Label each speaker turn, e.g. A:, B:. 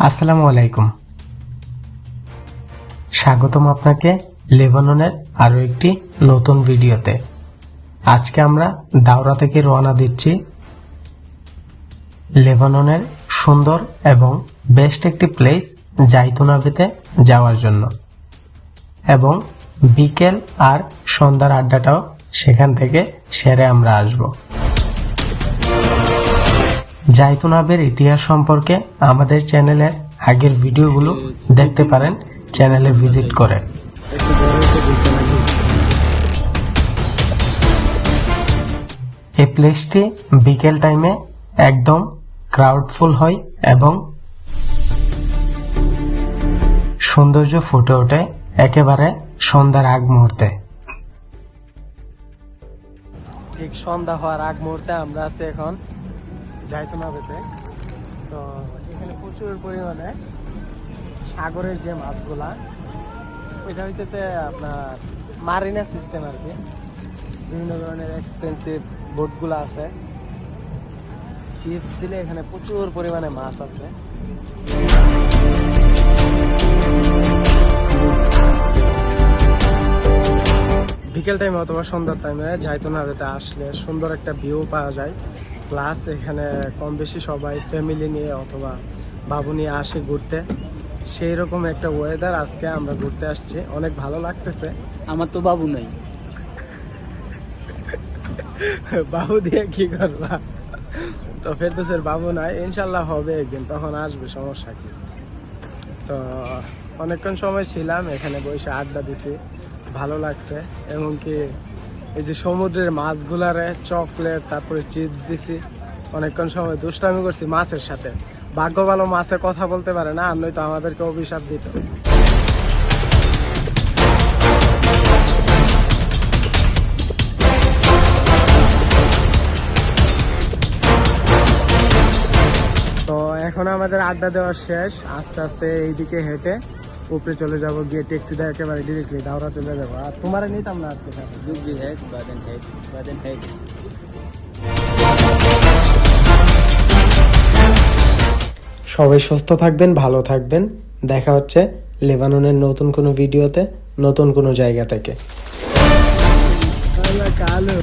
A: আসসালামু আলাইকুম। স্বাগতম আপনাকে লেবাননের আরও একটি নতুন ভিডিওতে। আজকে আমরা দাওরা থেকে রওনা দিচ্ছি লেবাননের সুন্দর এবং বেস্ট একটি প্লেস জাইতুনাবিতে যাওয়ার জন্য এবং বিকেল আর সন্ধ্যার আড্ডাটাও সেখান থেকে সেরে আমরা আসব। জাইতুনাবের ইতিহাস সম্পর্কে আমাদের চ্যানেলের আগের ভিডিওগুলো দেখতে পারেন, চ্যানেলে ভিজিট করে এই প্লেসটি বিকেল টাইমে একদম ক্রাউডফুল হয় এবং সৌন্দর্য ফুটে ওঠে একেবারে সন্ধ্যার আগ মুহূর্তে। ঠিক সন্ধ্যা হওয়ার আগ মুহূর্তে আমরা আছি এখন জাইতুনাবেতে তো এখানে প্রচুর পরিমাণে সাগরের যে মাছগুলা, ওইটা হইতেছে আপনার মারিনা সিস্টেম আর কি বিভিন্ন ধরনের এক্সপেন্সিভ বোটগুলো আছে। চিপস দিলে এখানে প্রচুর পরিমাণে মাছ আছে। বিকেল টাইমে অথবা সন্ধ্যার টাইমে জাইতুনাবেতে আসলে সুন্দর একটা ভিউ পাওয়া যায়। প্লাস এখানে কম বেশি সবাই ফ্যামিলি নিয়ে অথবা বাবু নিয়ে আসে ঘুরতে। সেই রকম একটা ওয়েদার আজকে আমরা ঘুরতে আসছি। অনেক ভালো লাগতেছে।
B: আমার তো বাবু নাই।
A: বাবু দিয়ে কি করবা? তো ফেরদোসের বাবু নাই। ইনশাল্লাহ হবে একদিন তখন আসবে সমস্যা কি? তো অনেকক্ষণ সময় ছিলাম এখানে বসে আড্ডা দিছি। ভালো লাগছে এমনকি এই যে সমুদ্রের মাছগুলারে চকলেট, তারপরে চিপস দিছি। অনেকক্ষণ সময় দুষ্টামি করছি মাছের সাথে। ভাগ্য ভালো মাছে কথা বলতে পারে না, আর নয়তো আমাদেরকে অভিশাপ দিত। তো এখন আমাদের আড্ডা দেওয়া শেষ। আস্তে আস্তে এইদিকে হেঁটে উপরে চলে যাব গিয়ে ট্যাক্সি দেয় একেবারে ডিরেক্টলি দাওরা চলে যাব। আর তোমার নিতাম না আজকে সবাই সুস্থ থাকবেন ভালো থাকবেন। দেখা হচ্ছে লেবাননের নতুন কোনো ভিডিওতে নতুন কোনো জায়গা থেকে। কালো।